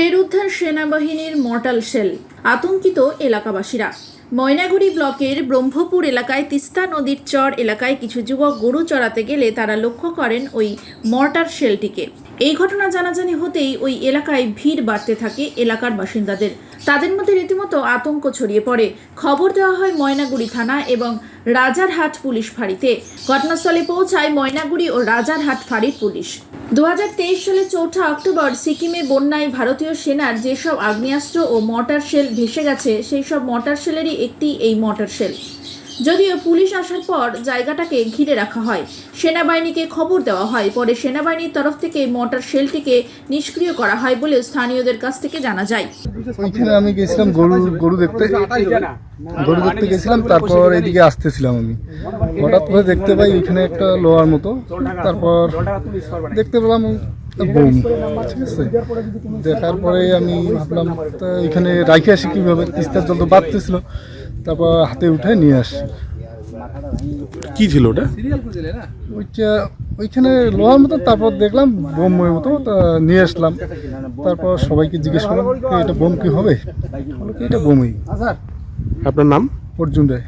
ফের উদ্ধার সেনাবাহিনীর মর্টাল শেল, আতঙ্কিত এলাকাবাসীরা। ময়নাগুড়ি ব্লকের ব্রহ্মপুর এলাকায় তিস্তা নদীর চর এলাকায় কিছু যুবক গরু চড়াতে গেলে তারা লক্ষ্য করেন ওই মর্টার শেলটিকে। এই ঘটনা জানাজানি হতেই ওই এলাকায় ভিড় বাড়তে থাকে এলাকার বাসিন্দাদের। তাদের মধ্যে রীতিমতো আতঙ্ক ছড়িয়ে পড়ে। খবর দেওয়া হয় ময়নাগুড়ি থানা এবং রাজারহাট পুলিশ ফাঁড়িতে। ঘটনাস্থলে পৌঁছায় ময়নাগুড়ি ও রাজারহাট ফাঁড়ির পুলিশ। দু সালে চৌঠা অক্টোবর সিকিমে বন্যায় ভারতীয় সেনার যেসব আগ্নেয়াস্ত্র ও মর্টার শেল ভেসে গেছে, সেই সব মর্টার শেলেরই একটি এই মর্টার শেল। যদিও পুলিশ আসার পর জায়গাটাকে ঘিরে রাখা হয়। সেনাবাহিনীকে খবর দেওয়া হয়। পরে সেনাবাহিনীর তরফ থেকে মর্টার শেলটিকে নিষ্ক্রিয় করা হয় বলে স্থানীয়দের কাছ থেকে জানা যায়। ওইখানে আমি গেছিলাম গরু গরু দেখতে। গরু দেখতে গেছিলাম, তারপর এদিকে আসতেছিলাম আমি। হঠাৎ করে দেখতে পাই ওইখানে একটা লোহার মতো। তারপর দেখতে পেলাম বোম, ঠিক আছে? দেখার পরে আমি ভাবলাম এখানে রাখে আসি কীভাবে? তিস্তার জল তো বাড়তেছিল তারপর হাতে উঠে নিয়ে আসি। কি ছিল ওটা? ওইটা ওইখানে লোহার মতো তারপর দেখলাম বোমের মতো তা নিয়ে আসলাম। তারপর সবাইকে জিজ্ঞেস করলাম এটা বোম কি হবে? এটা বোমই? আপনার নাম? অর্জুন রায়।